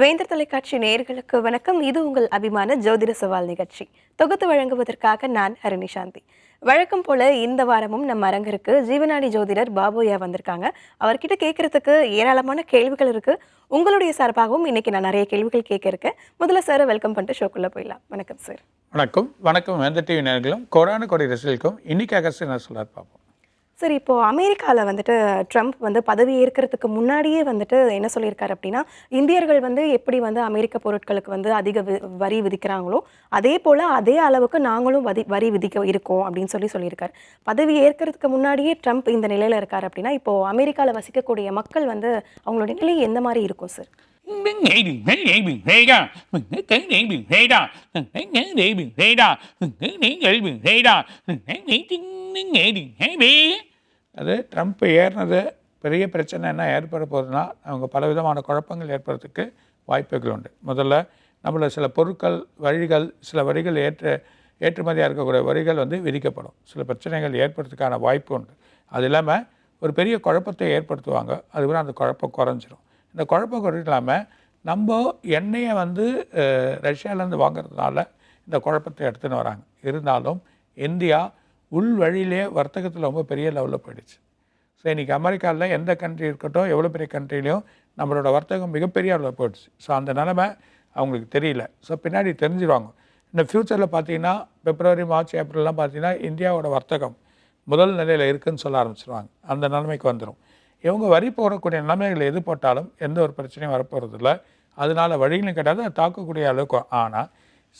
வேந்தர் தொலைக்காட்சி நேயர்களுக்கு வணக்கம். இது உங்கள் அபிமான ஜோதிட சவால் நிகழ்ச்சி. தொகுத்து வழங்குவதற்காக நான் ஹரிணி சாந்தி. வழக்கம் போல இந்த வாரமும் நம்ம அரங்கிற்கு ஜீவனாடி ஜோதிடர் பாபுயா வந்திருக்காங்க. அவர்கிட்ட கேட்கறதுக்கு ஏராளமான கேள்விகள் இருக்கு. உங்களுடைய சார்பாகவும் இன்னைக்கு நான் நிறைய கேள்விகள் கேட்க இருக்கேன். முதல்ல சார் வெல்கம் பண்ணிட்டு ஷோக்குள்ள போயிடலாம். வணக்கம் சார். வணக்கம். வணக்கம் வேந்த டிவி நேர்களும் கோடான கோடி ரசிகளுக்கும் இன்னைக்கு அகஸ்ட் என்ன சொல்றாரு பார்ப்போம் சார் இப்போது அமெரிக்காவில் வந்துட்டு ட்ரம்ப் வந்து பதவி ஏற்கிறதுக்கு முன்னாடியே வந்துட்டு என்ன சொல்லியிருக்காரு அப்படின்னா இந்தியர்கள் வந்து எப்படி வந்து அமெரிக்க பொருட்களுக்கு வந்து அதிக வி- வரி விதிக்கிறாங்களோ அதே போல் அதே அளவுக்கு நாங்களும் வதி வரி விதிக்க இருக்கோம் அப்படின்னு சொல்லி சொல்லியிருக்காரு. பதவி ஏற்கிறதுக்கு முன்னாடியே ட்ரம்ப் இந்த நிலையில் இருக்கார் அப்படின்னா இப்போது அமெரிக்காவில் வசிக்கக்கூடிய மக்கள் வந்து அவங்களுடைய நிலை எந்த மாதிரி இருக்கும் சார்? அது ட்ரம்ப் ஏறினது பெரிய பிரச்சனை என்ன ஏற்பட போகுதுன்னா அவங்க பலவிதமான குழப்பங்கள் ஏற்படுறதுக்கு வாய்ப்புகள் உண்டு. முதல்ல நம்மளை சில பொருட்கள் வழிகள் சில வரிகள் ஏற்ற ஏற்றுமதியாக இருக்கக்கூடிய வரிகள் வந்து விதிக்கப்படும். சில பிரச்சனைகள் ஏற்படுறதுக்கான வாய்ப்பு உண்டு. அது இல்லாமல் ஒரு பெரிய குழப்பத்தை ஏற்படுத்துவாங்க. அதுக்கப்புறம் அந்த குழப்பம் குறைஞ்சிரும். இந்த குழப்பம் குறையில்லாமல் நம்ம எண்ணெயை வந்து ரஷ்யாவிலேருந்து வாங்குறதுனால இந்த குழப்பத்தை எடுத்துன்னு வராங்க. இருந்தாலும் இந்தியா உள் வழியிலே வர்த்தகத்தில் ரொம்ப பெரிய லெவலில் போயிடுச்சு. ஸோ இன்றைக்கி அமெரிக்காவில் எந்த கண்ட்ரி இருக்கட்டும் எவ்வளோ பெரிய கண்ட்ரிலையும் நம்மளோட வர்த்தகம் மிகப்பெரிய அளவில் போயிடுச்சு. ஸோ அந்த நிலமை அவங்களுக்கு தெரியல. ஸோ பின்னாடி தெரிஞ்சிருவாங்க. இந்த ஃப்யூச்சரில் பார்த்தீங்கன்னா பிப்ரவரி மார்ச் ஏப்ரல்லாம் பார்த்தீங்கன்னா இந்தியாவோட வர்த்தகம் முதல் நிலையில் இருக்குதுன்னு சொல்ல ஆரம்பிச்சிருவாங்க. அந்த நிலைமைக்கு வந்துடும் இவங்க வரி போடக்கூடிய நிலைமைகள் எது போட்டாலும் எந்த ஒரு பிரச்சனையும் வரப்போகிறதில்ல அதனால வழிகளும் கிடையாது தாக்கக்கூடிய அளவுக்கு. ஆனால்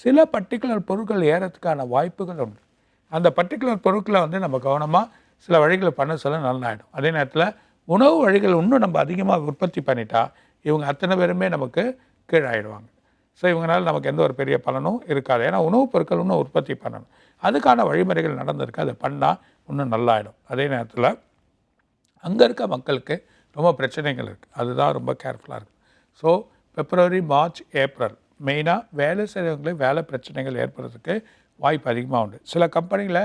சில பர்டிகுலர் பொருட்கள் ஏறத்துக்கான வாய்ப்புகள் உண்டு. அந்த பர்டிகுலர் பொருட்களை வந்து நம்ம கவனமாக சில வழிகளை பண்ண சொல்ல நல்லாயிடும் அதே நேரத்தில் உணவு வழிகள் இன்னும் நம்ம அதிகமாக உற்பத்தி பண்ணிட்டா இவங்க அத்தனை பேருமே நமக்கு கீழாயிடுவாங்க. ஸோ இவங்களால் நமக்கு எந்த ஒரு பெரிய பலனும் இருக்காது. ஏன்னா உணவுப் பொருட்கள் இன்னும் உற்பத்தி பண்ணணும். அதுக்கான வழிமுறைகள் நடந்திருக்கு. அதை பண்ணால் இன்னும் நல்லாயிடும். அதே நேரத்தில் அங்கே இருக்க மக்களுக்கு ரொம்ப பிரச்சனைகள் இருக்குது அதுதான் ரொம்ப கேர்ஃபுல்லாக இருக்குது ஸோ பிப்ரவரி மார்ச் ஏப்ரல் மெயினாக வேலை செய்கிறவங்களுக்கு வேலை பிரச்சனைகள் ஏற்படுறதுக்கு வாய்ப்பு அதிகமாக உண்டு. சில கம்பெனியில்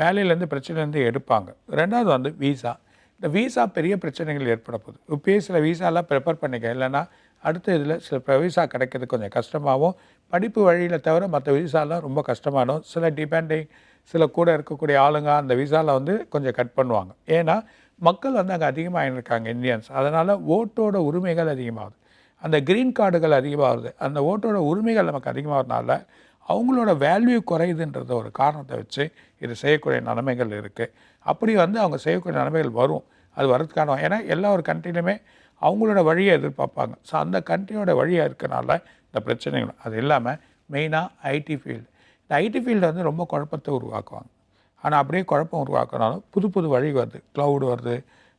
வேலையிலேருந்து பிரச்சனைலேருந்து எடுப்பாங்க. ரெண்டாவது வந்து வீசா. இந்த வீசா பெரிய பிரச்சனைகள் ஏற்பட போகுது. இப்போயே சில வீசாலாம் ப்ரிப்பேர் பண்ணிக்க. இல்லைன்னா அடுத்த இதில் சில வீசா கிடைக்கிறது கொஞ்சம் கஷ்டமாகவும் படிப்பு வழியில் தவிர மற்ற வீசாலாம் ரொம்ப கஷ்டமானோம் சில டிபெண்டிங் சில கூட இருக்கக்கூடிய ஆளுங்க அந்த விசாவில் வந்து கொஞ்சம் கட் பண்ணுவாங்க. ஏன்னா மக்கள் வந்து அங்கே அதிகமாக இருக்காங்க இந்தியன்ஸ். அதனால் ஓட்டோட உரிமைகள் அதிகமாகுது. அந்த க்ரீன் கார்டுகள் அதிகமாகுது. அந்த ஓட்டோட உரிமைகள் நமக்கு அதிகமாகிறதுனால அவங்களோட வேல்யூ குறையுதுன்றத ஒரு காரணத்தை வச்சு இது செய்யக்கூடிய நிலைமைகள் இருக்குது அப்படி வந்து அவங்க செய்யக்கூடிய நிலைமைகள் வரும். அது வரதுக்கான ஏன்னா எல்லா ஒரு கண்ட்ரிலையுமே அவங்களோட வழியை எதிர்பார்ப்பாங்க. ஸோ அந்த கண்ட்ரியோட வழியாக இருக்கனால இந்த பிரச்சனைகள் அது இல்லாமல் மெயினாக ஐடி ஃபீல்டு இந்த ஐடி ஃபீல்டு வந்து ரொம்ப குழப்பத்தை உருவாக்குவாங்க. ஆனால் அப்படியே குழப்பம் உருவாக்குனாலும் புது புது வழி வருது. க்ளவுடு வருது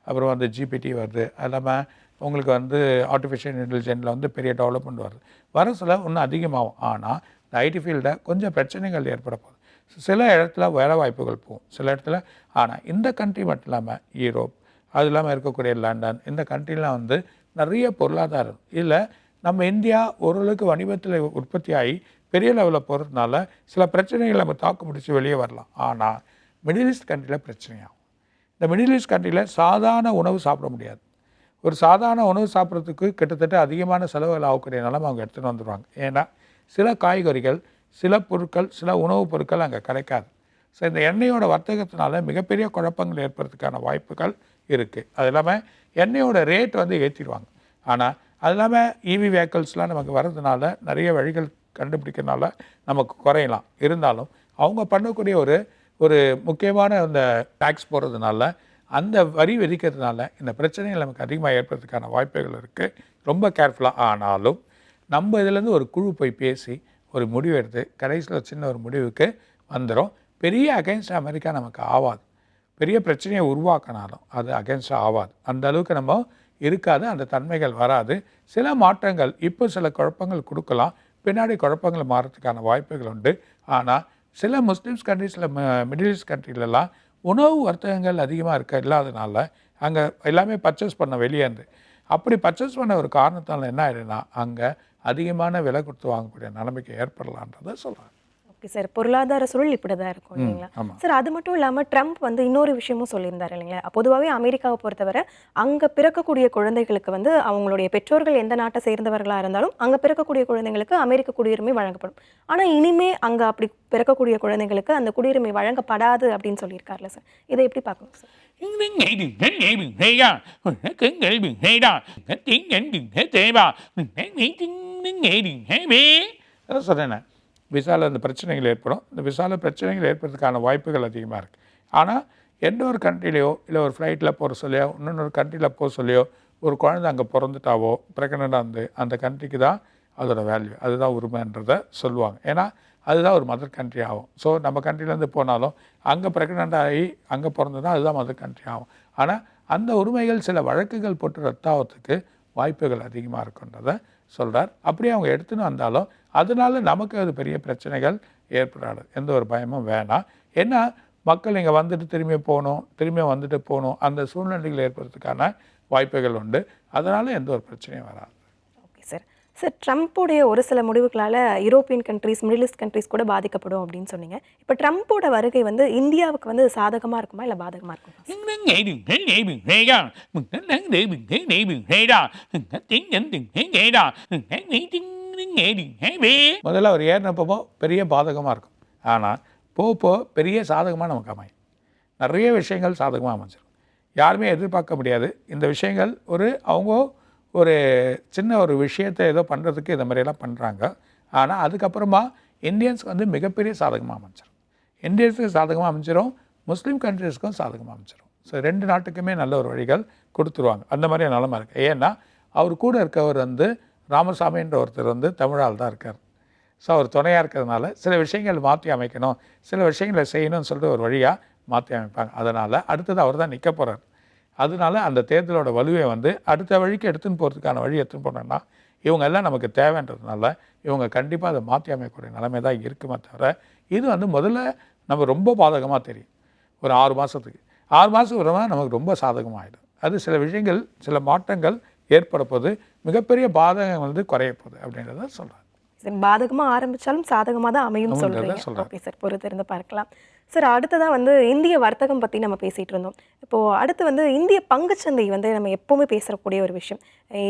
அப்புறம் வந்து ஜிபிடி வருது. அது இல்லாமல் உங்களுக்கு வந்து ஆர்டிஃபிஷியல் இன்டெலிஜென்ஸில் வந்து பெரிய டெவலப்மெண்ட் வருது. வர சில இன்னும் அதிகமாகும். ஆனால் இந்த ஐடி ஃபீல்டில் கொஞ்சம் பிரச்சனைகள் ஏற்பட போகுது. சில இடத்துல வேலை வாய்ப்புகள் போகும். சில இடத்துல ஆனால் இந்த கண்ட்ரி மட்டும் இல்லாமல் யூரோப் அது இல்லாமல் இருக்கக்கூடிய லண்டன் இந்த கண்ட்ரிலாம் வந்து நிறைய பொருளாதாரம். இல்லை நம்ம இந்தியா ஓரளவுக்கு வணிகத்தில் உற்பத்தி ஆகி பெரிய லெவலில் போகிறதுனால சில பிரச்சனைகள் நம்ம தாக்கு பிடிச்சி வெளியே வரலாம். ஆனால் மிடில் ஈஸ்ட் கண்ட்ரியில் பிரச்சனையாகும். இந்த மிடில் ஈஸ்ட் கண்ட்ரியில் சாதாரண உணவு சாப்பிட முடியாது. ஒரு சாதாரண உணவு சாப்பிட்றதுக்கு கிட்டத்தட்ட அதிகமான செலவுகள் ஆகக்கூடிய நிலம அவங்க எடுத்துகிட்டு வந்துடுவாங்க ஏன்னா சில காய்கறிகள் சில பொருட்கள் சில உணவுப் பொருட்கள் அங்கே கிடைக்காது. ஸோ இந்த எண்ணெயோட வர்த்தகத்தினால மிகப்பெரிய குழப்பங்கள் ஏற்படுறதுக்கான வாய்ப்புகள் இருக்குது அது இல்லாமல் எண்ணெயோட ரேட் வந்து ஏற்றிடுவாங்க ஆனால் அது இல்லாமல் இவி வெஹிக்கல்ஸ்லாம் நமக்கு வர்றதுனால நிறைய வழிகள் கண்டுபிடிக்கிறதுனால நமக்கு குறையலாம். இருந்தாலும் அவங்க பண்ணக்கூடிய ஒரு ஒரு முக்கியமான அந்த டேக்ஸ் போடுறதுனால அந்த வரி விதிக்கிறதுனால இந்த பிரச்சனைகள் நமக்கு அதிகமாக ஏற்படுறதுக்கான வாய்ப்புகள் இருக்குது ரொம்ப கேர்ஃபுல்லாக ஆனாலும் நம்ம இதுலேருந்து ஒரு குழு போய் பேசி ஒரு முடிவு எடுத்து கடைசியில் ஒரு சின்ன ஒரு முடிவுக்கு வந்துடும் பெரிய அகைன்ஸ்ட் அமெரிக்கா நமக்கு ஆகாது பெரிய பிரச்சனையை உருவாக்கினாலும் அது அகைன்ஸ்டாக ஆகாது அந்த அளவுக்கு நம்ம இருக்காது அந்த தன்மைகள் வராது. சில மாற்றங்கள் இப்போ சில குழப்பங்கள் கொடுக்கலாம். பின்னாடி குழப்பங்கள் மாறுறதுக்கான வாய்ப்புகள் உண்டு. ஆனால் சில முஸ்லீம்ஸ் கண்ட்ரீஸில் மிடில் ஈஸ்ட் கண்ட்ரிலலாம் உணவு வர்த்தகங்கள் அதிகமாக இருக்க இல்லாதனால அங்கே எல்லாமே பர்ச்சேஸ் பண்ண வெளியேந்து அப்படி பர்ச்சேஸ் பண்ண ஒரு காரணத்தால் என்ன ஆயிடுனா அங்கே அதிகமான விலை கொடுத்து வாங்கக்கூடிய நிலைமைக்கு ஏற்படலான்றதை சொல்கிறாங்க ஓகே சார் பொருளாதார சூழல் இப்படி தான் இருக்கும் இல்லைங்களா? சார் அது மட்டும் இல்லாமல் ட்ரம்ப் வந்து இன்னொரு விஷயமும் சொல்லியிருந்தார் இல்லைங்களா? பொதுவாகவே அமெரிக்காவை பொறுத்தவரை அங்கே பிறக்கக்கூடிய குழந்தைகளுக்கு வந்து அவங்களுடைய பெற்றோர்கள் எந்த நாட்டை சேர்ந்தவர்களாக இருந்தாலும் அங்கே பிறக்கக்கூடிய குழந்தைங்களுக்கு அமெரிக்க குடியுரிமை வழங்கப்படும். ஆனால் இனிமே அங்கே அப்படி பிறக்கக்கூடிய குழந்தைங்களுக்கு அந்த குடியுரிமை வழங்கப்படாது அப்படின்னு சொல்லியிருக்காருல்ல சார். இதை எப்படி பார்க்கணும் சார்? அதான் சொன்னேன் விசால அந்த பிரச்சனைகள் ஏற்படும். இந்த விசால பிரச்சனைகள் ஏற்படுறதுக்கான வாய்ப்புகள் அதிகமாக இருக்குது ஆனால் எந்த ஒரு கண்ட்ரிலையோ இல்லை ஒரு ஃப்ளைட்டில் போகிற சொல்லியோ இன்னொன்று கண்ட்ரியில் போக சொல்லியோ ஒரு குழந்தை அங்கே பிறந்துட்டாவோ ப்ரெக்னெண்ட்டாக இருந்து அந்த கண்ட்ரிக்கு தான் அதோட வேல்யூ அதுதான் உரிமைன்றதை சொல்லுவாங்க. ஏன்னா அதுதான் ஒரு மதர் கண்ட்ரி ஆகும். ஸோ நம்ம கண்ட்ரிலேருந்து போனாலும் அங்கே ப்ரெக்னெண்ட் ஆகி அங்கே பிறந்ததுனா அதுதான் மதர் கண்ட்ரி ஆகும். ஆனால் அந்த உரிமைகள் சில வழக்குகள் போட்டு ரத்தாவதுக்கு வாய்ப்புகள் அதிகமாக இருக்குன்றதை சொல்கிறார் அப்படியே அவங்க எடுத்துன்னு வந்தாலும் அதனால நமக்கு அது பெரிய பிரச்சனைகள் ஏற்படாது. எந்த ஒரு பயமும் வேணாம். ஏன்னா மக்கள் இங்கே வந்துட்டு திரும்பி போகணும் திரும்பி வந்துட்டு போகணும் அந்த சூழ்நிலைகள் ஏற்படுறதுக்கான வாய்ப்புகள் உண்டு. அதனால் எந்த ஒரு பிரச்சனையும் வராது. சார் ட்ரம்ப்போடைய ட்ரம்ப்புடைய ஒரு சில முடிவுகளால் European countries Middle East countries கூட பாதிக்கப்படும் அப்படின்னு சொன்னீங்க. இப்போ ட்ரம்ப்போட வருகை வந்து இந்தியாவுக்கு வந்து சாதகமாக இருக்குமா இல்லை பாதகமாக இருக்குமா முதல்ல அவர் ஏறினப்போ பெரிய பாதகமாக இருக்கும். ஆனால் போக போக பெரிய சாதகமாக நமக்கு அமையும். நிறைய விஷயங்கள் சாதகமாக அமைஞ்சிடும் யாருமே எதிர்பார்க்க முடியாது. இந்த விஷயங்கள் ஒரு அவங்க ஒரு சின்ன ஒரு விஷயத்தை ஏதோ பண்ணுறதுக்கு இந்த மாதிரியெல்லாம் பண்ணுறாங்க ஆனால் அதுக்கப்புறமா இந்தியன்ஸ்க்கு வந்து மிகப்பெரிய சாதகமாக அமைஞ்சிடும் இந்தியன்ஸுக்கு சாதகமாக அமைஞ்சிடும் முஸ்லீம் கண்ட்ரீஸ்க்கும் சாதகமாக அமைஞ்சிடும் ஸோ ரெண்டு நாட்டுக்குமே நல்ல ஒரு வழிகள் கொடுத்துருவாங்க. அந்த மாதிரி நிலமா இருக்குது ஏன்னா அவர் கூட இருக்கவர் வந்து ராமசாமின்ற ஒருத்தர் வந்து தமிழால் தான் இருக்கார். ஸோ அவர் துணையாக இருக்கிறதுனால சில விஷயங்கள் மாற்றி அமைக்கணும் சில விஷயங்களை செய்யணும்னு சொல்லிட்டு ஒரு வழியாக மாற்றி அமைப்பாங்க. அதனால் அடுத்தது அவர் தான் நிற்க போகிறார் அதனால அந்த தேர்தலோட வலுவை வந்து அடுத்த வழிக்கு எடுத்துன்னு போகிறதுக்கான வழி எடுத்துன்னு போனோம்னா இவங்க எல்லாம் நமக்கு தேவைன்றதுனால இவங்க கண்டிப்பாக அதை மாற்றி அமைக்கக்கூடிய நிலைமை தான் இருக்குமே தவிர இது வந்து முதல்ல நம்ம ரொம்ப பாதகமாக தெரியும். ஒரு ஆறு மாதத்துக்கு ஆறு மாதத்துக்கு அப்புறமா நமக்கு ரொம்ப சாதகமாகிடும் அது சில விஷயங்கள் சில மாற்றங்கள் ஏற்பட போது மிகப்பெரிய பாதகம் வந்து குறைய போகுது அப்படின்றத சொல்கிறேன் சார் பாதகமாக ஆரம்பித்தாலும் சாதகமாக தான் அமையும் சொல்கிறீங்க. ஓகே சார் பொறுத்திருந்து பார்க்கலாம். சார் அடுத்ததாக வந்து இந்திய வர்த்தகம் பற்றி நம்ம பேசிகிட்டு இருந்தோம். இப்போது அடுத்து வந்து இந்திய பங்குச்சந்தை வந்து நம்ம எப்போவுமே பேசக்கூடிய ஒரு விஷயம்.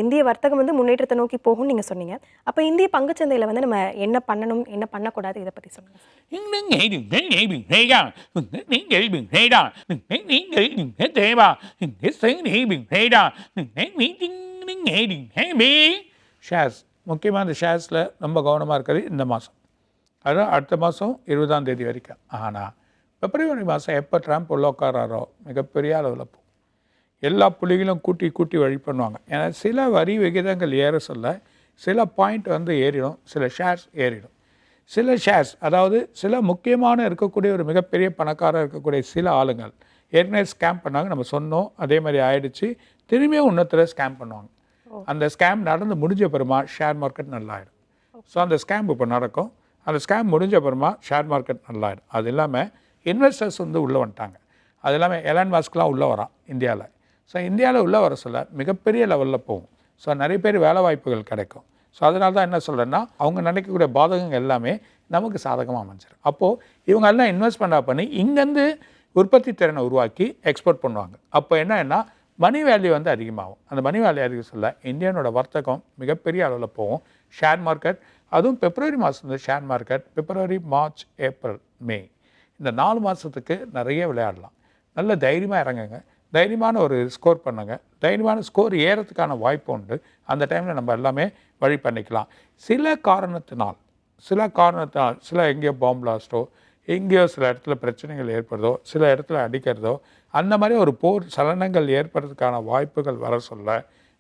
இந்திய வர்த்தகம் வந்து முன்னேற்றத்தை நோக்கி போகும்னு நீங்கள் சொன்னீங்க. அப்போ இந்திய பங்குச்சந்தையில் வந்து நம்ம என்ன பண்ணணும் என்ன பண்ணக்கூடாது இதை பற்றி சொல்லுங்கள் ஷேர்ஸ் முக்கியமாக இந்த ஷேர்ஸில் ரொம்ப கவனமாக இருக்கிறது இந்த மாதம் அதுதான் அடுத்த மாதம் இருபதாம் தேதி வரைக்கும். ஆனால் பிப்ரவரி மாதம் எப்போ ட்ரம்ப் உள்ள உட்காராரோ மிகப்பெரிய அளவில் போகும் எல்லா புள்ளிகளும் கூட்டி கூட்டி வழி பண்ணுவாங்க. ஏன்னா சில வரி விகிதங்கள் ஏற சொல்ல சில பாயிண்ட் வந்து ஏறிடும் சில ஷேர்ஸ் ஏறிடும். சில ஷேர்ஸ் அதாவது சில முக்கியமான இருக்கக்கூடிய ஒரு மிகப்பெரிய பணக்காரர் இருக்கக்கூடிய சில ஆளுங்கள் ஏற்கனவே ஸ்கேம் பண்ணாங்க நம்ம சொன்னோம் அதே மாதிரி ஆயிடுச்சு திரும்பியும் இன்னொருத்தர ஸ்கேம் பண்ணுவாங்க. அந்த ஸ்கேம் நடந்து முடிஞ்ச அப்புறமா ஷேர் மார்க்கெட் நல்லாயிடும். ஸோ அந்த ஸ்கேம் இப்போ நடக்கும். அந்த ஸ்கேம் முடிஞ்ச அப்புறமா ஷேர் மார்க்கெட் நல்லாயிடும். அது இல்லாமல் இன்வெஸ்டர்ஸ் வந்து உள்ளே வந்துட்டாங்க. அது இல்லாமல் எலான் மாஸ்க்லாம் உள்ளே வரான் இந்தியாவில் ஸோ இந்தியாவில் உள்ளே வர சொல்ல மிகப்பெரிய லெவலில் போகும். ஸோ நிறைய பேர் வேலை வாய்ப்புகள் கிடைக்கும். ஸோ அதனால தான் என்ன சொல்கிறேன்னா அவங்க நினைக்கக்கூடிய பாதகங்கள் எல்லாமே நமக்கு சாதகமாக அமைஞ்சிடும் அப்போது இவங்க எல்லாம் இன்வெஸ்ட்மெண்ட் பண்ணி இங்கேருந்து உற்பத்தி திறனை உருவாக்கி எக்ஸ்போர்ட் பண்ணுவாங்க. அப்போ என்னன்னா மணி வேல்யூ வந்து அதிகமாகும். அந்த மணி வேல்யூ அதிகம் சொல்ல இந்தியனோட வர்த்தகம் மிகப்பெரிய அளவில் போகும். ஷேர் மார்க்கெட் அதுவும் பிப்ரவரி மாதம் வந்து share market February March April May இந்த நாலு மாதத்துக்கு நிறைய விளையாடலாம். நல்ல தைரியமாக இறங்குங்க. தைரியமான ஒரு ஸ்கோர் பண்ணுங்க. தைரியமான ஸ்கோர் ஏறத்துக்கான வாய்ப்பு உண்டு. அந்த டைமில் நம்ம எல்லாமே வழி பண்ணிக்கலாம். சில காரணத்தினால் சில காரணத்தினால் சில எங்கேயோ பாம்பு பிளாஸ்ட்டோ எங்கேயோ சில இடத்துல பிரச்சனைகள் ஏற்படுதோ சில இடத்துல அடிக்கிறதோ அந்த மாதிரி ஒரு போர் சலனங்கள் ஏற்படுறதுக்கான வாய்ப்புகள் வர சொல்ல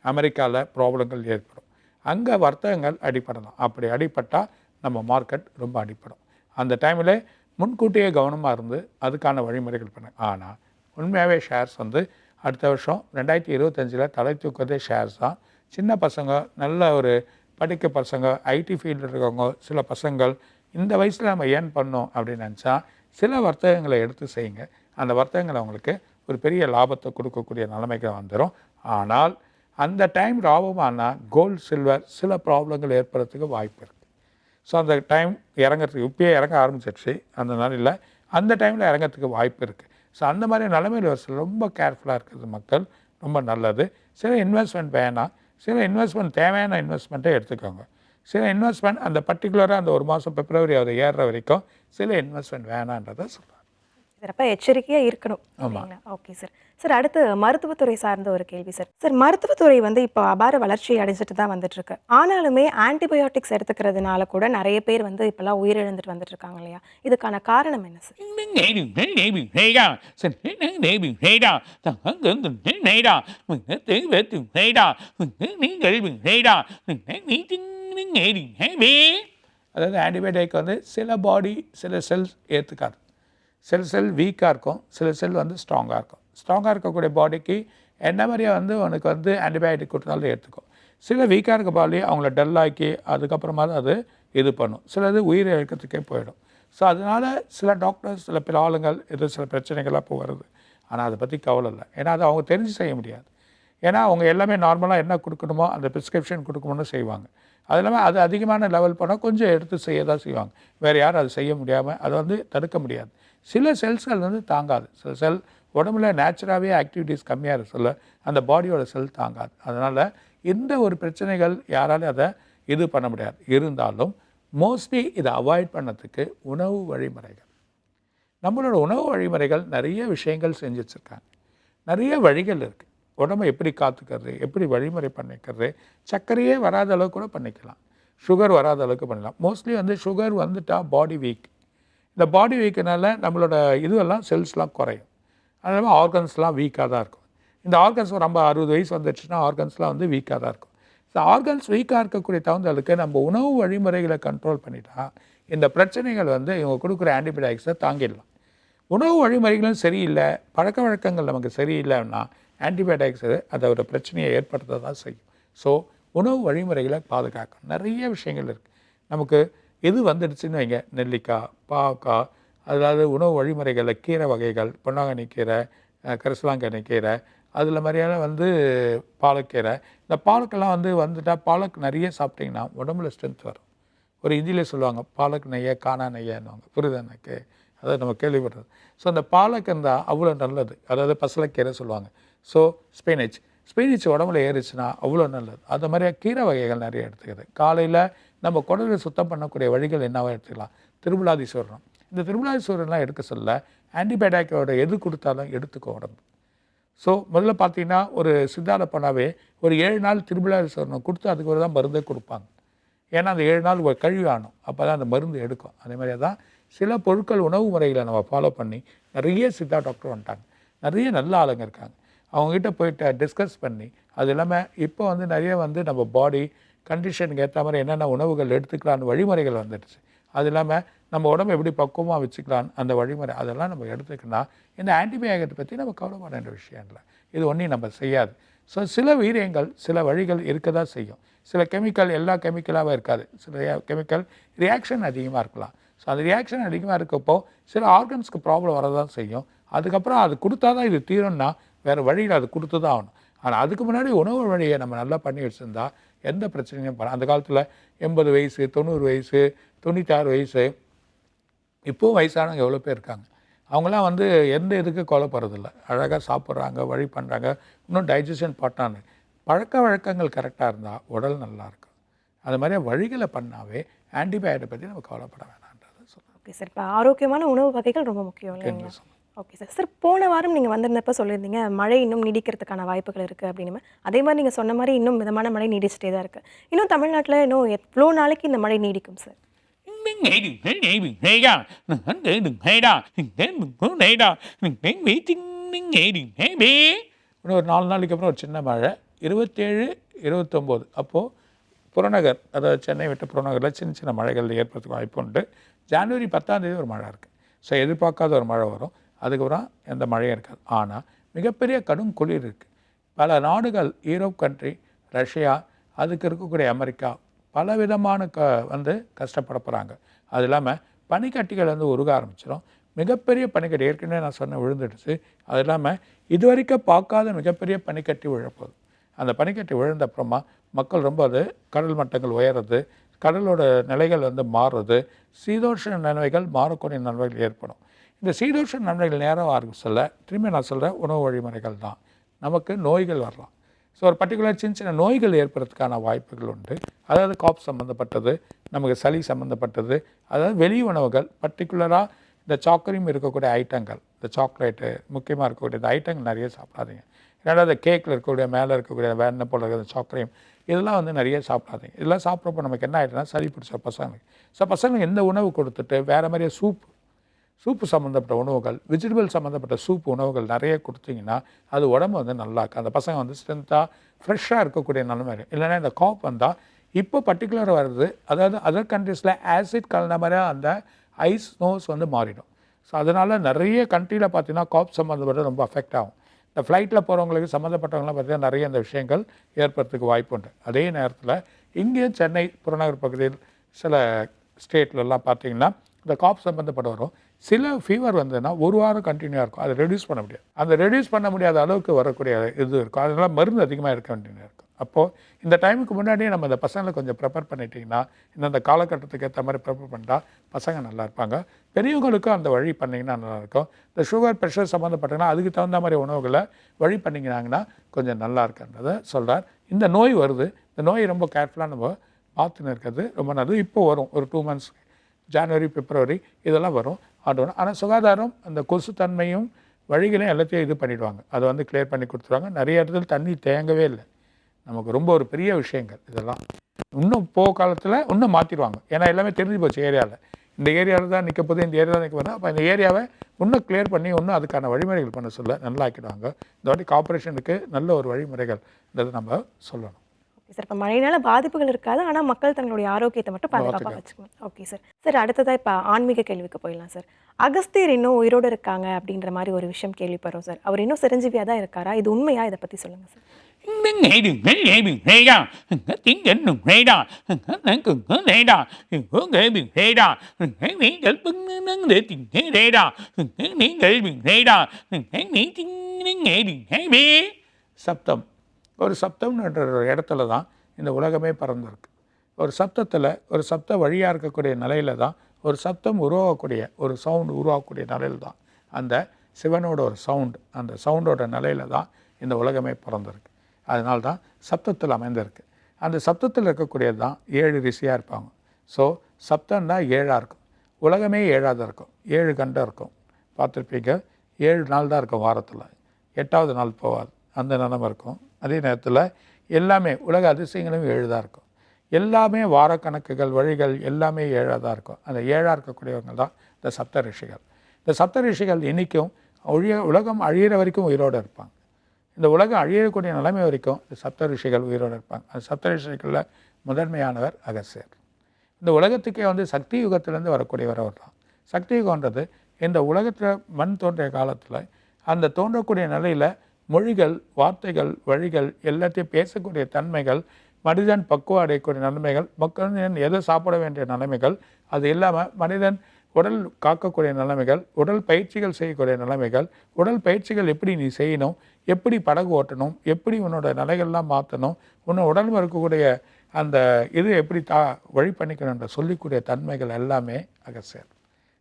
அமெரிக்காவில் ப்ராப்ளங்கள் ஏற்படும். அங்கே வர்த்தகங்கள் அடிப்படலாம் அப்படி அடிப்பட்டால் நம்ம மார்க்கெட் ரொம்ப அடிப்படும் அந்த டைமில் முன்கூட்டியே கவனமாக இருந்து அதுக்கான வழிமுறைகள் பண்ண. ஆனால் உண்மையாகவே ஷேர்ஸ் வந்து அடுத்த வருஷம் ரெண்டாயிரத்தி இருபத்தஞ்சில் தலை தூக்கதே ஷேர்ஸ் தான். சின்ன பசங்க நல்ல ஒரு படிக்க பசங்க ஐடி ஃபீல்டில் இருக்கவங்க சில பசங்கள் இந்த வயசில் நம்ம ஏர்ன் பண்ணோம் அப்படின்னு நினச்சா சில வர்த்தகங்களை எடுத்து செய்யுங்க. அந்த வர்த்தகங்கள் அவங்களுக்கு ஒரு பெரிய லாபத்தை கொடுக்கக்கூடிய நிலைமைக்கு வந்துடும் ஆனால் அந்த டைம் லாபமானால் கோல்டு சில்வர் சில ப்ராப்ளங்கள் ஏற்படுறதுக்கு வாய்ப்பு இருக்குது ஸோ அந்த டைம் இறங்குறதுக்கு இப்பயே இறங்க ஆரம்பிச்சிடுச்சு அந்த நாளில் அந்த டைமில் இறங்கிறதுக்கு வாய்ப்பு இருக்குது ஸோ அந்த மாதிரி நிலைமையில் ஒரு ரொம்ப கேர்ஃபுல்லாக இருக்கிறது மக்கள் ரொம்ப நல்லது. சில இன்வெஸ்ட்மெண்ட் வேணாம் சில இன்வெஸ்ட்மெண்ட் தேவையான இன்வெஸ்ட்மெண்ட்டை எடுத்துக்கோங்க. சில இன்வெஸ்ட்மெண்ட் அந்த பர்டிகுலராக அந்த ஒரு மாதம் பிப்ரவரி அதை ஏறுற வரைக்கும் சில இன்வெஸ்ட்மெண்ட் வேணான்றதை சொல்கிறாங்க சார் அப்போ எச்சரிக்கையாக இருக்கணும் இல்லைங்களா? ஓகே சார் சார் அடுத்து மருத்துவத்துறை சார்ந்த ஒரு கேள்வி சார் சார் மருத்துவத்துறை வந்து இப்போ அபார வளர்ச்சி அடைஞ்சிட்டு தான் வந்துட்டு இருக்கு ஆனாலுமே ஆன்டிபயோட்டிக்ஸ் எடுத்துக்கிறதுனால கூட நிறைய பேர் வந்து இப்போல்லாம் உயிரிழந்துட்டு வந்துட்டு இருக்காங்க இல்லையா? இதுக்கான காரணம் என்ன சார் அதாவது ஆன்டிபயோட்டிக் வந்து சில பாடி சில செல்ஸ் ஏற்றுக்காது சில செல் வீக்காக இருக்கும் சில செல் வந்து ஸ்ட்ராங்காக இருக்கும். ஸ்ட்ராங்காக இருக்கக்கூடிய பாடிக்கு என்ன மாதிரியே வந்து உனக்கு வந்து ஆன்டிபயோட்டிக் கொடுத்தாலும் ஏற்றுக்கும் சில வீக்காக இருக்க பாடி அவங்கள டல்லாக்கி அதுக்கப்புறமா தான் அது இது பண்ணும். சிலது உயிர் இழக்கிறதுக்கே போயிடும். ஸோ அதனால் சில டாக்டர்ஸ் சில பிற ஆளுங்கள் இது சில பிரச்சனைகள்லாம் இப்போ வருது. ஆனால் அதை பற்றி கவலை இல்லை. ஏன்னா அதை அவங்க தெரிஞ்சு செய்ய முடியாது. ஏன்னா அவங்க எல்லாமே நார்மலாக என்ன கொடுக்கணுமோ அந்த ப்ரிஸ்கிரிப்ஷன் கொடுக்கணும்னு செய்வாங்க. அது இல்லாமல் அது அதிகமான லெவல் போனால் கொஞ்சம் எடுத்து செய்ய தான் செய்வாங்க. வேறு யாரும் அது செய்ய முடியாமல் அதை வந்து தடுக்க முடியாது. சில செல்ஸ்கள் வந்து தாங்காது. சில செல் உடம்புல நேச்சுராகவே ஆக்டிவிட்டீஸ் கம்மியாக இருக்க சொல்ல அந்த பாடியோட செல் தாங்காது. அதனால் இந்த ஒரு பிரச்சனைகள் யாராலும் அதை இது பண்ண முடியாது. இருந்தாலும் மோஸ்ட்லி இதை அவாய்ட் பண்ணதுக்கு உணவு வழிமுறைகள். நம்மளோட உணவு வழிமுறைகள் நிறைய விஷயங்கள் செஞ்சு வச்சுருக்காங்க. நிறைய வழிகள் இருக்குது உடம்பை எப்படி காத்துக்கிறது எப்படி வழிமுறை பண்ணிக்கிறது சர்க்கரையே வராத அளவுக்கு கூட பண்ணிக்கலாம். சுகர் வராத அளவுக்கு பண்ணலாம் மோஸ்ட்லி வந்து சுகர் வந்துட்டால் பாடி வீக். இந்த பாடி வீக்குனால நம்மளோட இதுவெல்லாம் செல்ஸ்லாம் குறையும். அதனால ஆர்கன்ஸ்லாம் வீக்காக தான் இருக்கும். இந்த ஆர்கன்ஸ் ரொம்ப அறுபது வயசு வந்துடுச்சுன்னா ஆர்கன்ஸ்லாம் வந்து வீக்காக தான் இருக்கும். ஸோ ஆர்கன்ஸ் வீக்காக இருக்கக்கூடிய தகுந்தளுக்கு நம்ம உணவு வழிமுறைகளை கண்ட்ரோல் பண்ணிட்டா இந்த பிரச்சனைகள் வந்து இவங்க கொடுக்குற ஆன்டிபயோட்டிக்ஸை தாங்கிடலாம். உணவு வழிமுறைகளும் சரியில்லை பழக்க வழக்கங்கள் நமக்கு சரியில்லைன்னா ஆன்டிபயோட்டிக்ஸ் அதை ஒரு பிரச்சனையை ஏற்படுத்த தான் செய்யும். ஸோ உணவு வழிமுறைகளை பாதுகாக்கணும். நிறைய விஷயங்கள் இருக்குது நமக்கு எது வந்துடுச்சுன்னு வைங்க. நெல்லிக்காய் பாவக்காய் அதாவது உணவு வழிமுறைகளில் கீரை வகைகள் பொன்னாங்கண்ணி கீரை கரிசலாங்கண்ணி கீரை அதில் மாதிரியான வந்து பாலக்கீரை. இந்த பாலக்கெல்லாம் வந்து வந்துட்டால் பாலக் நிறைய சாப்பிட்டிங்கன்னா உடம்புல ஸ்ட்ரென்த் வரும். ஒரு இந்தியில் சொல்லுவாங்க பாலக் நெய்ய காணா நெய்யன்னுவாங்க. புரியுது எனக்கு? அதை நம்ம கேள்விப்படுறது ஸோ அந்த பாலக் இருந்தால் அவ்வளோ நல்லது. அதாவது பசலைக்கீரை சொல்லுவாங்க. ஸோ ஸ்பினிச் ஸ்பினிச் உடம்புல ஏறிச்சுன்னா அவ்வளோ நல்லது. அந்த மாதிரியாக கீரை வகைகள் நிறைய எடுத்துக்கிறது காலையில் நம்ம குடலை சுத்தம் பண்ணக்கூடிய வழிகள் என்னவாக எடுத்துக்கலாம்? திருபுலாதீஸ்வரனம் இந்த திருபுலாதீஸ்வரன்லாம் எடுக்க சொல்ல ஆன்டிபயோட்டிக்கோட எது கொடுத்தாலும் எடுத்துக்கோ உடம்பு. ஸோ முதல்ல பார்த்தீங்கன்னா ஒரு சித்தால போனாவே ஒரு ஏழு நாள் திருபுலாதீஸ்வரனம் கொடுத்து அதுக்கு ஒரு தான் மருந்தே கொடுப்பாங்க. ஏன்னா அந்த ஏழு நாள் ஒரு கழிவு ஆகணும் அப்போ தான் அந்த மருந்து எடுக்கும். அதே மாதிரியே தான் சில பொருட்கள் உணவு முறைகளை நம்ம ஃபாலோ பண்ணி நிறைய சித்தா டாக்டர் வந்துட்டாங்க. நிறைய நல்ல ஆளுங்க இருக்காங்க. அவங்ககிட்ட போயிட்டு டிஸ்கஸ் பண்ணி அது இல்லாமல் இப்போ வந்து நிறைய வந்து நம்ம பாடி கண்டிஷனுக்கு ஏற்ற மாதிரி என்னென்ன உணவுகள் எடுத்துக்கலான்னு வழிமுறைகள் வந்துடுச்சு. அது இல்லாமல் நம்ம உடம்பு எப்படி பக்குவமாக வச்சுக்கலான்னு அந்த வழிமுறை அதெல்லாம் நம்ம எடுத்துக்கணும் இந்த ஆன்டிபயோட்டிக் பற்றி நம்ம கவலைப்பட வேண்டிய விஷயம் இல்லை. இது ஒன்றையும் நம்ம செய்யாது. ஸோ சில வீரியங்கள் சில வழிகள் இருக்க தான் செய்யும். சில கெமிக்கல் எல்லா கெமிக்கலாகவும் இருக்காது. சில கெமிக்கல் ரியாக்ஷன் அதிகமாக இருக்கலாம். ஸோ அந்த ரியாக்ஷன் அதிகமாக இருக்கப்போ சில ஆர்கன்ஸ்க்கு ப்ராப்ளம் வரதான் செய்யும். அதுக்கப்புறம் அது கொடுத்தா தான் இது தீரும்னா வேறு வழியில் அது கொடுத்து தான் ஆகணும். ஆனால் அதுக்கு முன்னாடி உணவு வழியை நம்ம நல்லா பண்ணி வச்சுருந்தா எந்த பிரச்சனையும் பண்ண அந்த காலத்தில் எண்பது வயசு தொண்ணூறு வயசு தொண்ணூத்தாறு வயசு. இப்போவும் வயசானவங்க எவ்வளோ பேர் இருக்காங்க? அவங்களாம் வந்து எந்த இதுக்கு கொலைப்படுறதில்ல அழகாக சாப்பிட்றாங்க வழி பண்ணுறாங்க இன்னும் டைஜஷன் பட்டான்னு பழக்க வழக்கங்கள் கரெக்டாக இருந்தால் உடல் நல்லா இருக்கும். அது மாதிரி வழிகளை பண்ணாவே ஆன்டிபயோட்டிக் பற்றி நம்ம கவலைப்பட வேணான்றதை சொல்லுவேன் ஓகே சார் இப்போ ஆரோக்கியமான உணவு வகைகள் ரொம்ப முக்கியம் இல்லைங்களா? ஓகே சார் சார் போன வாரம் நீங்கள் வந்திருந்தப்ப சொல்லியிருந்தீங்க மழை இன்னும் நீடிக்கிறதுக்கான வாய்ப்புகள் இருக்குது அப்படின்னு. அதே மாதிரி நீங்கள் சொன்ன மாதிரி இன்னும் மிதமான மழை நீடிச்சிட்டே தான் இருக்குது இன்னும் தமிழ்நாட்டில் இன்னும் எவ்வளோ நாளைக்கு இந்த மழை நீடிக்கும் சார் இன்னும் ஒரு நாலு நாளைக்கு அப்புறம் ஒரு சின்ன மழை. இருபத்தேழு இருபத்தொம்போது. அப்போது புறநகர் அதாவது சென்னை விட்டு புறநகரில் சின்ன சின்ன மழைகள் ஏற்படுறதுக்கு வாய்ப்பு உண்டு. ஜனவரி பத்தாம் தேதி ஒரு மழை இருக்குது ஸோ எதிர்பார்க்காத ஒரு மழை வரும். அதுக்கப்புறம் எந்த மழையும் இருக்காது. ஆனால் மிகப்பெரிய கடும் குளிர் இருக்குது பல நாடுகள் யூரோப் கண்ட்ரி ரஷ்யா அதுக்கு இருக்கக்கூடிய அமெரிக்கா பல விதமான க வந்து கஷ்டப்பட போகிறாங்க அது இல்லாமல் பனிக்கட்டிகள் வந்து உருக ஆரம்பிச்சிடும் மிகப்பெரிய பனிக்கட்டி ஏற்கனவே நான் சொன்ன விழுந்துடுச்சு. அது இல்லாமல் இது வரைக்கும் பார்க்காத மிகப்பெரிய பனிக்கட்டி விழப்போகுது. அந்த பனிக்கட்டி விழுந்த அப்புறமா மக்கள் ரொம்ப அது கடல் மட்டங்கள் உயர்றது கடலோட நிலைகள் வந்து மாறுறது சீதோஷ நிலைமைகள் மாறக்கூடிய நன்மைகள் ஏற்படும். இந்த சீதோஷ நன்மைகள் நேரம் ஆரம்பிக்க சொல்ல திரும்பி நான் சொல்கிற உணவு வழிமுறைகள் தான். நமக்கு நோய்கள் வரலாம். ஸோ ஒரு பர்டிகுலர் சின்ன சின்ன நோய்கள் ஏற்படுறதுக்கான வாய்ப்புகள் உண்டு. அதாவது காப் சம்மந்தப்பட்டது நமக்கு சளி சம்மந்தப்பட்டது அதாவது வெளி உணவுகள் பர்டிகுலராக இந்த சாக்கரியும் இருக்கக்கூடிய ஐட்டங்கள் இந்த சாக்லேட்டு முக்கியமாக இருக்கக்கூடிய இந்த ஐட்டங்கள் நிறைய சாப்பிடாதீங்க. ரெண்டாவது கேக்கில் இருக்கக்கூடிய மேலே இருக்கக்கூடிய வெண்ணெய் போல இருக்கிற சாக்ரீம் இதெல்லாம் வந்து நிறைய சாப்பிடாதீங்க. இதெல்லாம் சாப்பிட்றப்போ நமக்கு என்ன ஆகிட்டுனா சளி பிடிச்ச பசங்களுக்கு. ஸோ பசங்களுக்கு எந்த உணவு கொடுத்துட்டு வேறு மாதிரியே சூப் சூப்பு சம்மந்தப்பட்ட உணவுகள் வெஜிடபிள் சம்மந்தப்பட்ட சூப் உணவுகள் நிறைய கொடுத்தீங்கன்னா அது உடம்பு வந்து நல்லா இருக்கும். அந்த பசங்க வந்து ஸ்ட்ரென்த்தாக ஃப்ரெஷ்ஷாக இருக்கக்கூடிய நிலைமை இருக்கும். இல்லைன்னா இந்த காப் வந்தால் இப்போ பர்டிகுலர் வருது அதாவது அதர் கண்ட்ரீஸில் ஆசிட் கலந்த மாதிரி அந்த ஐஸ் நோஸ் வந்து மாறிடும். ஸோ அதனால் நிறைய கண்ட்ரியில் பார்த்தீங்கன்னா காப் சம்மந்தப்பட்ட ரொம்ப அஃபெக்ட் ஆகும். இந்த ஃப்ளைட்டில் போகிறவங்களுக்கு சம்மந்தப்பட்டவங்களாம் பார்த்தீங்கன்னா நிறைய இந்த விஷயங்கள் ஏற்படுறதுக்கு வாய்ப்பு உண்டு. அதே நேரத்தில் இங்கேயும் சென்னை புறநகர் பகுதியில் சில ஸ்டேட்லலாம் பார்த்தீங்கன்னா இந்த காப் சம்மந்தப்பட்ட வரும் சில ஃபீவர் வந்ததுன்னா ஒரு வாரம் கண்டினியூவாக இருக்கும். அதை ரெடியூஸ் பண்ண முடியாது. அந்த ரெடியூஸ் பண்ண முடியாத அளவுக்கு வரக்கூடிய இது இருக்கும். அதனால் மருந்து அதிகமாக இருக்க வேண்டியதாக இருக்கும். அப்போது இந்த டைமுக்கு முன்னாடியே நம்ம இந்த பசங்களை கொஞ்சம் ப்ரிப்பேர் பண்ணிட்டீங்கன்னா இந்தந்த காலகட்டத்துக்கு ஏற்ற மாதிரி ப்ரிப்பேர் பண்ணிட்டா பசங்க நல்லா இருப்பாங்க. பெரியவங்களுக்கும் அந்த வழி பண்ணிங்கன்னா நல்லாயிருக்கும் இந்த சுகர் ப்ரெஷர் சம்மந்தப்பட்டங்கன்னா அதுக்கு தகுந்த மாதிரி உணவுகளை வழி பண்ணிங்கனாங்கன்னா கொஞ்சம் நல்லா இருக்குன்றதை சொல்கிறார் இந்த நோய் வருது. இந்த நோய் ரொம்ப கேர்ஃபுல்லாக நம்ம பார்த்துன்னு இருக்கிறது ரொம்ப நல்லது. இப்போ வரும். ஒரு டூ மந்த்ஸ் ஜனவரி பிப்ரவரி இதெல்லாம் வரும். ஆட்டோ ஆனால் சுகாதாரம் அந்த கொசுத்தன்மையும் வழிகளையும் எல்லாத்தையும் இது பண்ணிவிடுவாங்க அதை வந்து கிளியர் பண்ணி கொடுத்துருவாங்க. நிறைய இடத்துல தண்ணி தேங்கவே இல்லை. நமக்கு ரொம்ப ஒரு பெரிய விஷயங்கள் இதெல்லாம். இன்னும் போக காலத்தில் இன்னும் மாற்றிடுவாங்க ஏன்னா எல்லாமே தெரிஞ்சு போச்சு ஏரியாவில் இந்த ஏரியாவில் தான் நிற்க போது இந்த ஏரியாவில் நிற்க போது அப்போ இந்த ஏரியாவை இன்னும் கிளியர் பண்ணி இன்னும் அதுக்கான வழிமுறைகள் பண்ண சொல்ல நல்லா ஆக்கிடுவாங்க இந்த வாட்டி கார்பரேஷனுக்கு நல்ல ஒரு வழிமுறைகள். நம்ம சொல்லணும். ஓகே சார் இப்போ மழையினால பாதிப்புகள் இருக்காது. ஆனால் மக்கள் தங்களுடைய ஆரோக்கியத்தை மட்டும் பாதுகாப்பாக வச்சுக்கணும். ஓகே சார் சார் அடுத்ததாக இப்போ ஆன்மீக கேள்விக்கு போயிடலாம் சார் அகஸ்தியர் இன்னும் உயிரோடு இருக்காங்க அப்படின்ற மாதிரி ஒரு விஷயம் கேள்விப்படுறோம் சார் அவர் இன்னும் சிரஞ்சீவியாக தான் இருக்காரா? இது உண்மையா? இதை பற்றி சொல்லுங்கள் சார் சப்தம். ஒரு சப்தம்ன்ற ஒரு இடத்துல தான் இந்த உலகமே பறந்துருக்கு. ஒரு சப்தத்தில் ஒரு சப்த வழியாக இருக்கக்கூடிய நிலையில தான் ஒரு சப்தம் உருவாகக்கூடிய ஒரு சவுண்ட் உருவாகக்கூடிய நிலையில் தான் அந்த சிவனோட ஒரு சவுண்டு அந்த சவுண்டோட நிலையில தான் இந்த உலகமே பிறந்திருக்கு. அதனால தான் சப்தத்தில் அமைந்திருக்கு. அந்த சப்தத்தில் இருக்கக்கூடியது தான் ஏழு ரிசியாக இருப்பாங்க. ஸோ சப்தம்னா ஏழாக இருக்கும். உலகமே ஏழாக தான் இருக்கும். ஏழு கண்டம் இருக்கும். பார்த்துருப்பீங்க. ஏழு நாள் தான் இருக்கும் வாரத்தில். எட்டாவது நாள் போகாது. அந்த நிலமை இருக்கும். அதே நேரத்தில் எல்லாமே உலக அதிசயங்களும் ஏழு தான் இருக்கும். எல்லாமே வாரக்கணக்குகள் வழிகள் எல்லாமே ஏழாக தான் இருக்கும். அந்த ஏழாக இருக்கக்கூடியவங்க தான் இந்த சப்த ரிஷிகள். இந்த சப்த ரிஷிகள் இன்றைக்கும் ஒழிய உலகம் அழியிற வரைக்கும் உயிரோடு இருப்பாங்க. இந்த உலகம் அழியக்கூடிய நிலைமை வரைக்கும் இந்த சப்த ரிஷிகள் உயிரோடு இருப்பாங்க. அந்த சப்த ரிஷிகளில் முதன்மையானவர் அகசியர் இந்த உலகத்துக்கே வந்து சக்தி யுகத்திலேருந்து வரக்கூடியவர் அவர் தான். சக்தி யுகம்ன்றது இந்த உலகத்தில் மண் தோன்றிய காலத்தில் அந்த தோன்றக்கூடிய நிலையில் மொழிகள் வார்த்தைகள் வழிகள் எல்லாத்தையும் பேசக்கூடிய தன்மைகள் மனிதன் பக்குவம் அடையக்கூடிய நன்மைகள் மக்களின் எதை சாப்பிட வேண்டிய நிலைமைகள் அது இல்லாமல் மனிதன் உடல் காக்கக்கூடிய நிலைமைகள் உடல் பயிற்சிகள் செய்யக்கூடிய நிலைமைகள் உடல் பயிற்சிகள் எப்படி நீ செய்யணும் எப்படி படகு ஓட்டணும் எப்படி உன்னோட நிலைகள்லாம் மாற்றணும் உன்னை உடல் இருக்கக்கூடிய அந்த இது எப்படி தா வழி பண்ணிக்கணுன்ற சொல்லிக்கூடிய தன்மைகள் எல்லாமே அகசியர்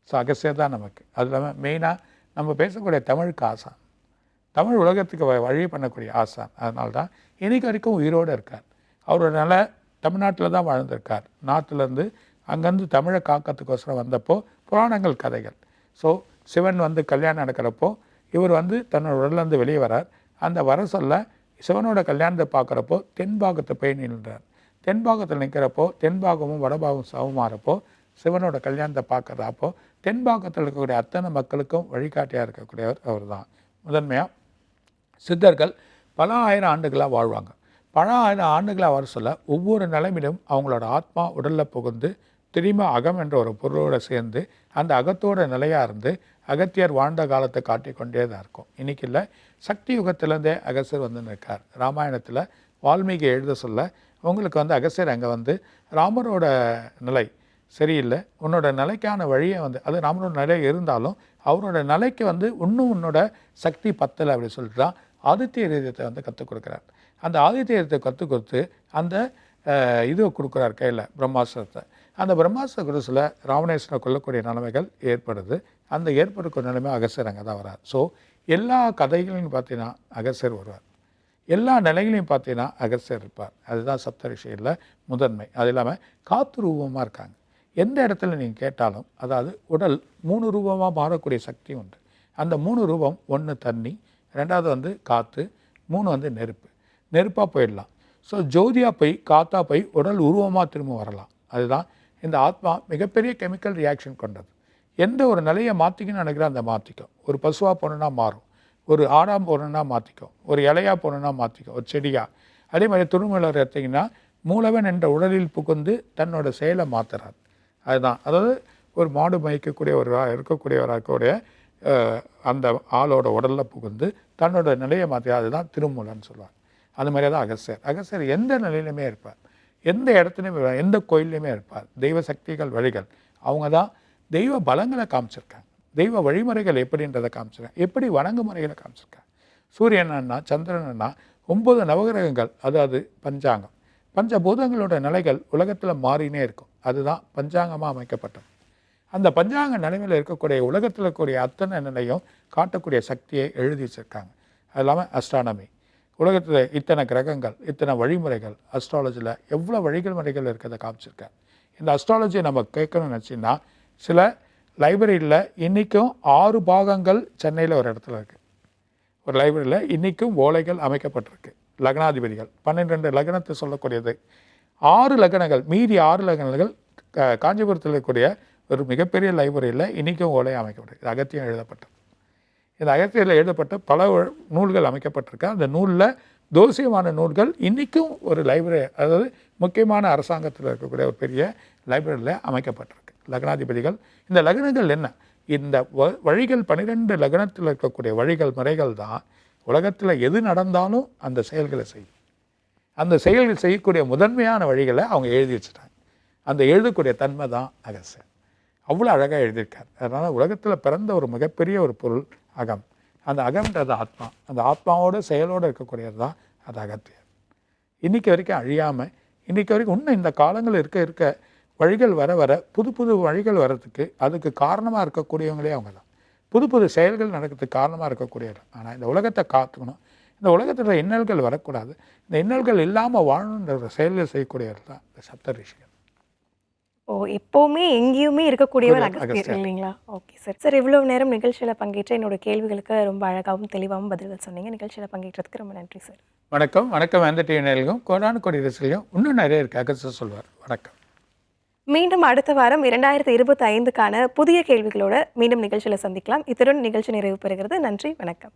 ஸோ அகசியர் தான் நமக்கு. அது இல்லாமல் மெயினாக நம்ம பேசக்கூடிய தமிழுக்கு ஆசான் தமிழ் உலகத்துக்கு வ- வழி பண்ணக்கூடிய ஆசான் அதனால தான் இன்னைக்கு வரைக்கும் உயிரோடு இருக்கார். அவரோட நில தமிழ்நாட்டில் தான் வாழ்ந்திருக்கார். நாட்டிலேருந்து அங்கேருந்து தமிழை காக்கிறதுக்கோசரம் வந்தப்போ புராணங்கள் கதைகள். ஸோ சிவன் வந்து கல்யாணம் நடக்கிறப்போ இவர் வந்து தன்னோட உடல்லேருந்து வெளியே வரார். அந்த வர சொல்ல சிவனோட கல்யாணத்தை பார்க்குறப்போ தென்பாகத்தை போய் நின்றார். தென்பாகத்தில் நிற்கிறப்போ தென்பாகமும் வடபாகமும் சமமாகிறப்போ சிவனோட கல்யாணத்தை பார்க்குறப்போ தென்பாகத்தில் இருக்கக்கூடிய அத்தனை மக்களுக்கும் வழிகாட்டியாக இருக்கக்கூடியவர் அவர் தான் முதன்மையாக சித்தர்கள் பல ஆயிரம் ஆண்டுகளாக வாழ்வாங்க. பல ஆயிரம் ஆண்டுகளாக வர சொல்ல ஒவ்வொரு நிலைமையிலும் அவங்களோட ஆத்மா உடலில் புகுந்து திரும்ப அகம் என்ற ஒரு பொருளோடு சேர்ந்து அந்த அகத்தோட நிலையாக இருந்து அகத்தியர் வாழ்ந்த காலத்தை காட்டிக்கொண்டே தான் இருக்கும். இன்னைக்கு இல்லை சக்தி யுகத்திலேருந்தே அகசர் வந்து நிற்கார் ராமாயணத்தில் வால்மீகி எழுத சொல்ல உங்களுக்கு வந்து அகசியர் அங்கே வந்து ராமரோட நிலை சரியில்லை. உன்னோட நிலைக்கான வழியை வந்து அது நம்மளோட நிலை இருந்தாலும் அவரோட நிலைக்கு வந்து இன்னும் உன்னோட சக்தி பத்தலை அப்படி சொல்லிட்டு தான் ஆதித்ய ரீதியத்தை வந்து கற்றுக் கொடுக்குறார். அந்த ஆதித்ய ரீதத்தை கற்றுக் கொடுத்து அந்த இது கொடுக்குறார் கையில் பிரம்மாஸ்திரத்தை. அந்த பிரம்மாஸ்திர குருசில் ராமணேஸ்வரனை கொல்லக்கூடிய நிலைமைகள் ஏற்படுது. அந்த ஏற்படக்கூடிய நிலைமை அகசர் அங்கே தான் வரார். ஸோ எல்லா கதைகளையும் பார்த்தீங்கன்னா அகசர் வருவார். எல்லா நிலைகளையும் பார்த்தீங்கன்னா அகசர் இருப்பார். அதுதான் சப்தரிஷியில் முதன்மை. அது இல்லாமல் காத்து ரூபமாக இருக்காங்க. எந்த இடத்துல நீங்கள் கேட்டாலும் அதாவது உடல் மூணு ரூபமாக மாறக்கூடிய சக்தி உண்டு. அந்த மூணு ரூபம் ஒன்று தண்ணி ரெண்டாவது வந்து காற்று மூணு வந்து நெருப்பு. நெருப்பாக போயிடலாம். ஸோ ஜோதியாக போய் காற்றாக போய் உடல் உருவமாக திரும்ப வரலாம். அதுதான் இந்த ஆத்மா மிகப்பெரிய கெமிக்கல் ரியாக்ஷன் கொண்டது. எந்த ஒரு நிலையை மாற்றிக்கணும்னு நினைக்கிறோம் அந்த மாற்றிக்கும் ஒரு பசுவாக போகணுன்னா மாறும். ஒரு ஆடாக போகணுன்னா மாற்றிக்கும் ஒரு இலையாக போகணுன்னா மாற்றிக்கும் ஒரு செடியாக அதே மாதிரி துருமலர் எடுத்திங்கன்னா மூலவன் என்ற உடலில் புகுந்து தன்னோட செயலை மாற்றுறார் அதுதான். அதாவது ஒரு மாடு மயக்கக்கூடிய ஒரு இருக்கக்கூடிய அந்த ஆளோட உடலில் புகுந்து தன்னோட நிலையை மாற்றி அதுதான் திருமூலன்னு சொல்லுவாங்க. அது மாதிரி தான் அகஸ்தியர். அகஸ்தியர் எந்த நிலையிலுமே இருப்பார். எந்த இடத்துலையுமே எந்த கோயில்லையுமே இருப்பார். தெய்வ சக்திகள் வழிகள். அவங்க தான் தெய்வ பலங்களை காமிச்சிருக்காங்க. தெய்வ வழிமுறைகள் எப்படின்றதை காமிச்சிருக்காங்க. எப்படி வணங்கு முறைகளை காமிச்சிருக்காங்க. சூரியனா சந்திரனா ஒம்பது நவகிரகங்கள் அதாவது பஞ்சாங்கம். பஞ்சபூதங்களோட நிலைகள் உலகத்தில் மாறினே இருக்கும். அதுதான் பஞ்சாங்கமாக அமைக்கப்பட்டது. அந்த பஞ்சாங்க நிலைமையில் இருக்கக்கூடிய உலகத்தில் இருக்கக்கூடிய அத்தனை நிலையும் காட்டக்கூடிய சக்தியை எழுதி வச்சுருக்காங்க. அது இல்லாமல் அஸ்ட்ரானமி உலகத்தில் இத்தனை கிரகங்கள் இத்தனை வழிமுறைகள் அஸ்ட்ராலஜியில் எவ்வளோ வழிகள் முறைகள் இருக்கிறத காமிச்சிருக்காங்க. இந்த அஸ்ட்ராலஜியை நம்ம கேட்கணும்னு நினச்சின்னா சில லைப்ரரியில் இன்றைக்கும் ஆறு பாகங்கள் சென்னையில் ஒரு இடத்துல இருக்குது ஒரு லைப்ரரியில் இன்றைக்கும் ஓலைகள் அமைக்கப்பட்டிருக்கு. லக்னாதிபதிகள். ரெண்டு லக்னத்தை சொல்லக்கூடியது. ஆறு லக்னங்கள் மீதி ஆறு லக்னங்கள் கா- காஞ்சிபுரத்தில் இருக்கக்கூடிய ஒரு மிகப்பெரிய லைப்ரரியில் இன்றைக்கும் ஓலை அமைக்கப்பட்டது இது அகத்தியம் எழுதப்பட்டது. இந்த அகத்தியில் எழுதப்பட்ட பல நூல்கள் அமைக்கப்பட்டிருக்கு. அந்த நூலில் தோசியமான நூல்கள் இன்றைக்கும் ஒரு லைப்ரரி அதாவது முக்கியமான அரசாங்கத்தில் இருக்கக்கூடிய ஒரு பெரிய லைப்ரரியில் அமைக்கப்பட்டிருக்கு. லக்னாதிபதிகள் இந்த லக்னங்கள் என்ன? இந்த வ- வழிகள் பன்னிரெண்டு லக்னத்தில் இருக்கக்கூடிய வழிகள் முறைகள் தான் உலகத்தில் எது நடந்தாலும் அந்த செயல்களை செய்யும். அந்த செயல்கள் செய்யக்கூடிய முதன்மையான வழிகளை அவங்க எழுதி வச்சுட்டாங்க. அந்த எழுதக்கூடிய தன்மை தான் அகசன் அவ்வளோ அழகாக எழுதியிருக்கார். அதனால் உலகத்தில் பிறந்த ஒரு மிகப்பெரிய ஒரு பொருள் அகம். அந்த அகம்ன்றது ஆத்மா. அந்த ஆத்மாவோட செயலோடு இருக்கக்கூடியது தான் அது அகத்தியர். இன்னைக்கு வரைக்கும் அழியாமல் இன்றைக்கி வரைக்கும் இன்னும் இந்த காலங்கள் இருக்க இருக்க வழிகள் வர வர புது புது வழிகள் வர்றதுக்கு அதுக்கு காரணமாக இருக்கக்கூடியவங்களே அவங்க தான். புது புது செயல்கள் நடக்கிறதுக்கு காரணமாக இருக்கக்கூடியவர். ஆனால் இந்த உலகத்தை காத்துக்கணும் இந்த உலகத்தில் இன்னல்கள் வரக்கூடாது. இந்த இன்னல்கள் இல்லாமல் வாழணுன்ற செயல்கள் செய்யக்கூடியவர் தான் இந்த சப்த ரிஷிகள். ஓ எப்பவுமே எங்கேயுமே இருக்கக்கூடியவர் அகஸ்தியர். இல்லைங்களா? Okay sir. சார் இவ்வளவு நேரம் நிகழ்ச்சியில் பங்கேற்ற என்னோட கேள்விகளுக்கு ரொம்ப அழகாகவும் தெளிவாகவும் பதில்கள் சொன்னீங்க. நிகழ்ச்சியில் பங்கேற்றதுக்கு ரொம்ப நன்றி சார் வணக்கம். வணக்கம் அந்த டிவி நேயர்களுக்கும் கோடானு கோடி ரசிகர்களும் இன்னும் நிறைய இருக்கு. அகஸ்டர் சொல்வார். வணக்கம். மீண்டும் அடுத்த வாரம் இரண்டாயிரத்தி இருபத்தி ஐந்துக்கான புதிய கேள்விகளோட மீண்டும் நிகழ்ச்சியில் சந்திக்கலாம். இத்துடன் நிகழ்ச்சி நிறைவு பெறுகிறது. நன்றி வணக்கம்.